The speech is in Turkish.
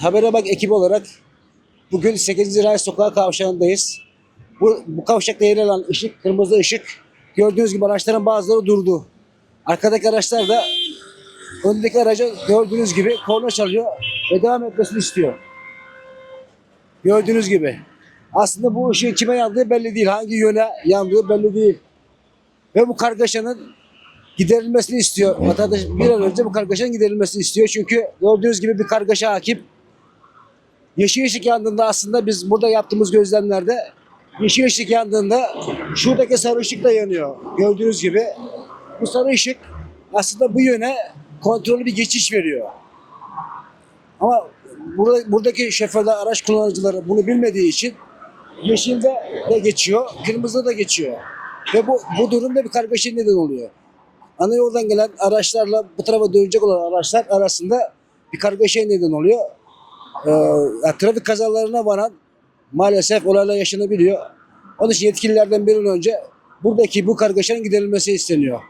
Habere Bak ekibi olarak bugün 8. Ray Sokağı kavşağındayız. Bu, bu kavşakta yer alan ışık, kırmızı ışık. Gördüğünüz gibi araçların bazıları durdu. Arkadaki araçlar da öndeki araca gördüğünüz gibi korna çalıyor ve devam etmesini istiyor. Gördüğünüz gibi. Aslında bu ışığın kime yandığı belli değil. Hangi yöne yandığı belli değil. Ve bu kargaşanın giderilmesini istiyor. Vatandaş bir an önce bu kargaşanın giderilmesini istiyor. Çünkü gördüğünüz gibi bir kargaşa hakim. Yeşil ışık yandığında aslında biz burada yaptığımız gözlemlerde yeşil ışık yandığında şuradaki sarı ışık da yanıyor. Gördüğünüz gibi bu sarı ışık aslında bu yöne kontrollü bir geçiş veriyor. Ama burada, buradaki şoförler, araç kullanıcıları bunu bilmediği için yeşilde de geçiyor, kırmızıda da geçiyor. Ve bu, bu durumda bir kargaşa neden oluyor. Ana yoldan gelen araçlarla bu tarafa dönecek olan araçlar arasında bir kargaşa neden oluyor. Ya trafik kazalarına varan maalesef olaylar yaşanabiliyor. Onun için yetkililerden bir an önce buradaki bu kargaşanın giderilmesi isteniyor.